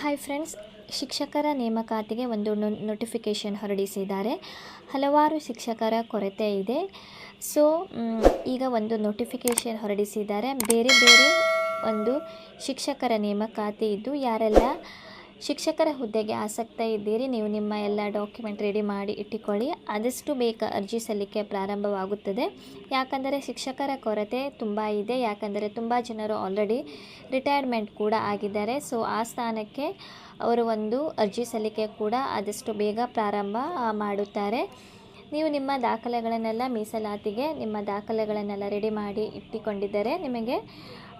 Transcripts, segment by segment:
Hi friends ಶಿಕ್ಷಕರ ನೇಮಕಾತಿಗೆ ಒಂದು ನೋಟಿಫಿಕೇಷನ್ ಹೊರಡಿಸಿದ್ದಾರೆ. ಹಲವಾರು ಶಿಕ್ಷಕರ ಕೊರತೆ ಇದೆ. ಸೊ ಈಗ ಒಂದು ನೋಟಿಫಿಕೇಷನ್ ಹೊರಡಿಸಿದ್ದಾರೆ. ಬೇರೆ ಬೇರೆ ಒಂದು ಶಿಕ್ಷಕರ ನೇಮಕಾತಿ ಇದ್ದು, ಯಾರೆಲ್ಲ ಶಿಕ್ಷಕರ ಹುದ್ದೆಗೆ ಆಸಕ್ತ ಇದ್ದೀರಿ. ನೀವು ನಿಮ್ಮ ಎಲ್ಲ ಡಾಕ್ಯುಮೆಂಟ್ ರೆಡಿ ಮಾಡಿ ಇಟ್ಟುಕೊಳ್ಳಿ. ಆದಷ್ಟು ಬೇಗ ಅರ್ಜಿ ಸಲ್ಲಿಕೆ ಪ್ರಾರಂಭವಾಗುತ್ತದೆ. ಯಾಕಂದರೆ ಶಿಕ್ಷಕರ ಕೊರತೆ ತುಂಬ ಇದೆ. ಯಾಕಂದರೆ ತುಂಬ ಜನರು ಆಲ್ರೆಡಿ ರಿಟೈರ್ಮೆಂಟ್ ಕೂಡ ಆಗಿದ್ದಾರೆ. ಸೊ ಆ ಸ್ಥಾನಕ್ಕೆ ಅವರು ಒಂದು ಅರ್ಜಿ ಸಲ್ಲಿಕೆ ಕೂಡ ಆದಷ್ಟು ಬೇಗ ಪ್ರಾರಂಭ ಮಾಡುತ್ತಾರೆ. ನೀವು ನಿಮ್ಮ ದಾಖಲೆಗಳನ್ನೆಲ್ಲ ಮೀಸಲಾತಿಗೆ, ನಿಮ್ಮ ದಾಖಲೆಗಳನ್ನೆಲ್ಲ ರೆಡಿ ಮಾಡಿ ಇಟ್ಟುಕೊಂಡಿದ್ದರೆ ನಿಮಗೆ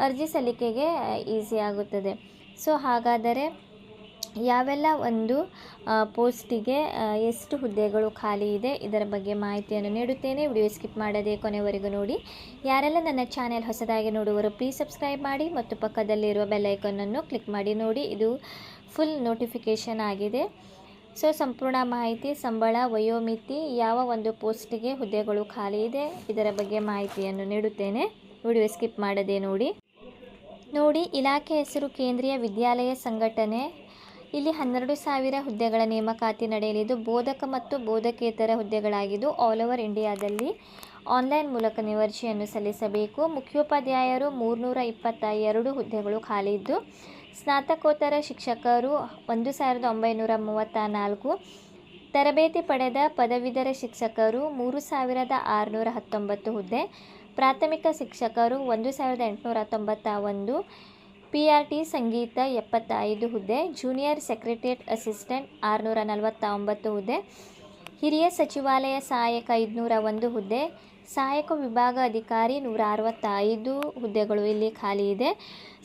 ಅರ್ಜಿ ಸಲ್ಲಿಕೆಗೆ ಈಸಿ ಆಗುತ್ತದೆ. ಸೊ ಹಾಗಾದರೆ ಯಾವೆಲ್ಲ ಒಂದು ಪೋಸ್ಟಿಗೆ ಎಷ್ಟು ಹುದ್ದೆಗಳು ಖಾಲಿ ಇದೆ, ಇದರ ಬಗ್ಗೆ ಮಾಹಿತಿಯನ್ನು ನೀಡುತ್ತೇನೆ. ವಿಡಿಯೋ ಸ್ಕಿಪ್ ಮಾಡದೆ ಕೊನೆವರೆಗೂ ನೋಡಿ. ಯಾರೆಲ್ಲ ನನ್ನ ಚಾನೆಲ್ ಹೊಸದಾಗಿ ನೋಡುವರು ಪ್ಲೀಸ್ ಸಬ್ಸ್ಕ್ರೈಬ್ ಮಾಡಿ ಮತ್ತು ಪಕ್ಕದಲ್ಲಿರುವ ಬೆಲ್ ಐಕನ್ನನ್ನು ಕ್ಲಿಕ್ ಮಾಡಿ ನೋಡಿ. ಇದು ಫುಲ್ ನೋಟಿಫಿಕೇಷನ್ ಆಗಿದೆ. ಸೊ ಸಂಪೂರ್ಣ ಮಾಹಿತಿ, ಸಂಬಳ, ವಯೋಮಿತಿ, ಯಾವ ಒಂದು ಪೋಸ್ಟಿಗೆ ಹುದ್ದೆಗಳು ಖಾಲಿ ಇದೆ, ಇದರ ಬಗ್ಗೆ ಮಾಹಿತಿಯನ್ನು ನೀಡುತ್ತೇನೆ. ವಿಡಿಯೋ ಸ್ಕಿಪ್ ಮಾಡದೆ ನೋಡಿ. ನೋಡಿ, ಇಲಾಖೆ ಹೆಸರು ಕೇಂದ್ರೀಯ ವಿದ್ಯಾಲಯ ಸಂಘಟನೆ ಇಲ್ಲಿ ಹನ್ನೆರಡು ಸಾವಿರ ಹುದ್ದೆಗಳ ನೇಮಕಾತಿ ನಡೆಯಲಿದ್ದು, ಬೋಧಕ ಮತ್ತು ಬೋಧಕೇತರ ಹುದ್ದೆಗಳಾಗಿದ್ದು ಆಲ್ ಓವರ್ ಇಂಡಿಯಾದಲ್ಲಿ ಆನ್ಲೈನ್ ಮೂಲಕ ನಿವರ್ಜಿಯನ್ನು ಸಲ್ಲಿಸಬೇಕು. ಮುಖ್ಯೋಪಾಧ್ಯಾಯರು ಮೂರುನೂರ ಇಪ್ಪತ್ತ ಎರಡು ಹುದ್ದೆಗಳು ಖಾಲಿ ಇದ್ದು, ಸ್ನಾತಕೋತ್ತರ ಶಿಕ್ಷಕರು ಒಂದು ಸಾವಿರದ ಒಂಬೈನೂರ ಮೂವತ್ತ ನಾಲ್ಕು ತರಬೇತಿ ಪಡೆದ ಪದವೀಧರ ಶಿಕ್ಷಕರು ಮೂರು ಸಾವಿರದ ಆರುನೂರ ಹತ್ತೊಂಬತ್ತು ಹುದ್ದೆ, ಪ್ರಾಥಮಿಕ ಶಿಕ್ಷಕರು ಒಂದು ಸಾವಿರದ ಎಂಟುನೂರ ತೊಂಬತ್ತ ಒಂದು ಪಿ ಆರ್ ಟಿ ಸಂಗೀತ ಎಪ್ಪತ್ತೈದು ಹುದ್ದೆ ಜೂನಿಯರ್ ಸೆಕ್ರೆಟರಿಯೇಟ್ ಅಸಿಸ್ಟೆಂಟ್ ಆರುನೂರ ನಲವತ್ತ ಒಂಬತ್ತು ಹುದ್ದೆ ಹಿರಿಯ ಸಚಿವಾಲಯ ಸಹಾಯಕ ಐದುನೂರ ಒಂದು ಹುದ್ದೆ, ಸಹಾಯಕ ವಿಭಾಗ ಅಧಿಕಾರಿ ನೂರ ಅರವತ್ತೈದು ಹುದ್ದೆಗಳು ಇಲ್ಲಿ ಖಾಲಿ ಇದೆ.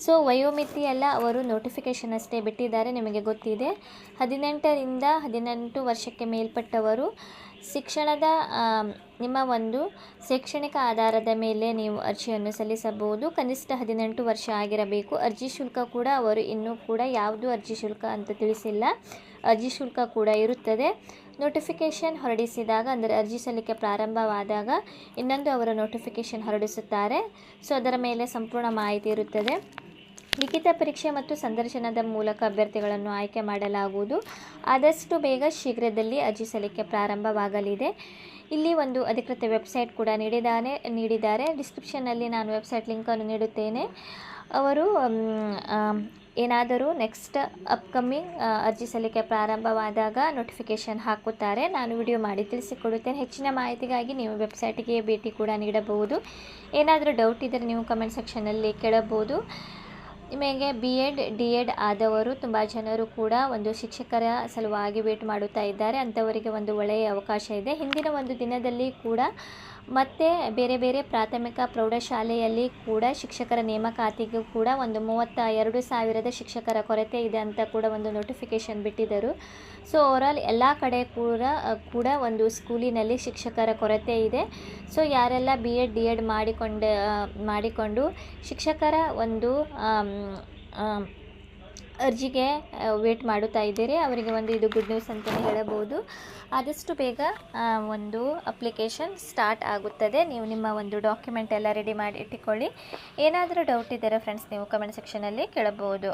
ಸೊ ವಯೋಮಿತಿಯೆಲ್ಲ ಅವರು ನೋಟಿಫಿಕೇಷನ್ ಅಷ್ಟೇ ಬಿಟ್ಟಿದ್ದಾರೆ, ನಿಮಗೆ ಗೊತ್ತಿದೆ. ಹದಿನೆಂಟರಿಂದ ಹದಿನೆಂಟು ವರ್ಷಕ್ಕೆ ಮೇಲ್ಪಟ್ಟವರು ಶಿಕ್ಷಣದ ನಿಮ್ಮ ಒಂದು ಶೈಕ್ಷಣಿಕ ಆಧಾರದ ಮೇಲೆ ನೀವು ಅರ್ಜಿಯನ್ನು ಸಲ್ಲಿಸಬಹುದು. ಕನಿಷ್ಠ ಹದಿನೆಂಟು ವರ್ಷ ಆಗಿರಬೇಕು. ಅರ್ಜಿ ಶುಲ್ಕ ಕೂಡ ಅವರು ಇನ್ನೂ ಕೂಡ ಯಾವುದು ಅರ್ಜಿ ಶುಲ್ಕ ಅಂತ ತಿಳಿಸಿಲ್ಲ. ಅರ್ಜಿ ಶುಲ್ಕ ಕೂಡ ಇರುತ್ತದೆ. ನೋಟಿಫಿಕೇಷನ್ ಹೊರಡಿಸಿದಾಗ, ಅಂದರೆ ಅರ್ಜಿ ಸಲ್ಲಿಕೆ ಪ್ರಾರಂಭವಾದಾಗ ಇನ್ನೊಂದು ಅವರು ನೋಟಿಫಿಕೇಷನ್ ಹೊರಡಿಸುತ್ತಾರೆ. ಸೊ ಅದರ ಮೇಲೆ ಸಂಪೂರ್ಣ ಮಾಹಿತಿ ಇರುತ್ತದೆ. ಲಿಖಿತ ಪರೀಕ್ಷೆ ಮತ್ತು ಸಂದರ್ಶನದ ಮೂಲಕ ಅಭ್ಯರ್ಥಿಗಳನ್ನು ಆಯ್ಕೆ ಮಾಡಲಾಗುವುದು. ಆದಷ್ಟು ಬೇಗ ಶೀಘ್ರದಲ್ಲಿ ಅರ್ಜಿ ಸಲ್ಲಿಕೆ ಪ್ರಾರಂಭವಾಗಲಿದೆ. ಇಲ್ಲಿ ಒಂದು ಅಧಿಕೃತ ವೆಬ್ಸೈಟ್ ಕೂಡ ನೀಡಿದಾನೆ, ನೀಡಿದ್ದಾರೆ. ಡಿಸ್ಕ್ರಿಪ್ಷನ್ನಲ್ಲಿ ನಾನು ವೆಬ್ಸೈಟ್ ಲಿಂಕನ್ನು ನೀಡುತ್ತೇನೆ. ಅವರು ಏನಾದರೂ ನೆಕ್ಸ್ಟ್ ಅಪ್ಕಮಿಂಗ್ ಅರ್ಜಿ ಸಲ್ಲಿಕೆ ಪ್ರಾರಂಭವಾದಾಗ ನೋಟಿಫಿಕೇಷನ್ ಹಾಕುತ್ತಾರೆ. ನಾನು ವಿಡಿಯೋ ಮಾಡಿ ತಿಳಿಸಿಕೊಡುತ್ತೇನೆ. ಹೆಚ್ಚಿನ ಮಾಹಿತಿಗಾಗಿ ನೀವು ವೆಬ್ಸೈಟಿಗೆ ಭೇಟಿ ಕೂಡ ನೀಡಬಹುದು. ಏನಾದರೂ ಡೌಟ್ ಇದ್ದರೆ ನೀವು ಕಮೆಂಟ್ ಸೆಕ್ಷನಲ್ಲಿ ಕೇಳಬಹುದು. ನಿಮಗೆ ಬಿ ಎಡ್ ಡಿ ಎಡ್ ಆದವರು ತುಂಬ ಜನರು ಕೂಡ ಒಂದು ಶಿಕ್ಷಕರ ಸಲುವಾಗಿ ವೇಟ್ ಮಾಡುತ್ತಾ ಇದ್ದಾರೆ. ಅಂಥವರಿಗೆ ಒಂದು ಒಳ್ಳೆಯ ಅವಕಾಶ ಇದೆ. ಹಿಂದಿನ ಒಂದು ದಿನದಲ್ಲಿ ಕೂಡ ಮತ್ತು ಬೇರೆ ಬೇರೆ ಪ್ರಾಥಮಿಕ ಪ್ರೌಢಶಾಲೆಯಲ್ಲಿ ಕೂಡ ಶಿಕ್ಷಕರ ನೇಮಕಾತಿಗೂ ಕೂಡ ಒಂದು ಮೂವತ್ತ ಎರಡು ಸಾವಿರದ ಶಿಕ್ಷಕರ ಕೊರತೆ ಇದೆ ಅಂತ ಕೂಡ ಒಂದು ನೋಟಿಫಿಕೇಷನ್ ಬಿಟ್ಟಿದ್ದರು. ಸೊ ಓವರಾಲ್ ಎಲ್ಲ ಕಡೆ ಕೂಡ ಕೂಡ ಒಂದು ಸ್ಕೂಲಿನಲ್ಲಿ ಶಿಕ್ಷಕರ ಕೊರತೆ ಇದೆ. ಸೊ ಯಾರೆಲ್ಲ ಬಿ ಎಡ್ ಡಿ ಎಡ್ ಮಾಡಿಕೊಂಡ, ಮಾಡಿಕೊಂಡು ಶಿಕ್ಷಕರ ಒಂದು ಅರ್ಜಿಗೆ ವೇಟ್ ಮಾಡುತ್ತಾ ಇದ್ದೀರಿ. ಅವರಿಗೆ ಒಂದು ಇದು ಗುಡ್ ನ್ಯೂಸ್ ಅಂತಲೇ ಹೇಳಬಹುದು. ಆದಷ್ಟು ಬೇಗ ಒಂದು ಅಪ್ಲಿಕೇಶನ್ ಸ್ಟಾರ್ಟ್ ಆಗುತ್ತದೆ. ನೀವು ನಿಮ್ಮ ಒಂದು ಡಾಕ್ಯುಮೆಂಟ್ ಎಲ್ಲ ರೆಡಿ ಮಾಡಿ ಇಟ್ಟುಕೊಳ್ಳಿ. ಏನಾದರೂ ಡೌಟ್ ಇದ್ದರೆ ಫ್ರೆಂಡ್ಸ್ ನೀವು ಕಮೆಂಟ್ ಸೆಕ್ಷನಲ್ಲಿ ಕೇಳಬಹುದು.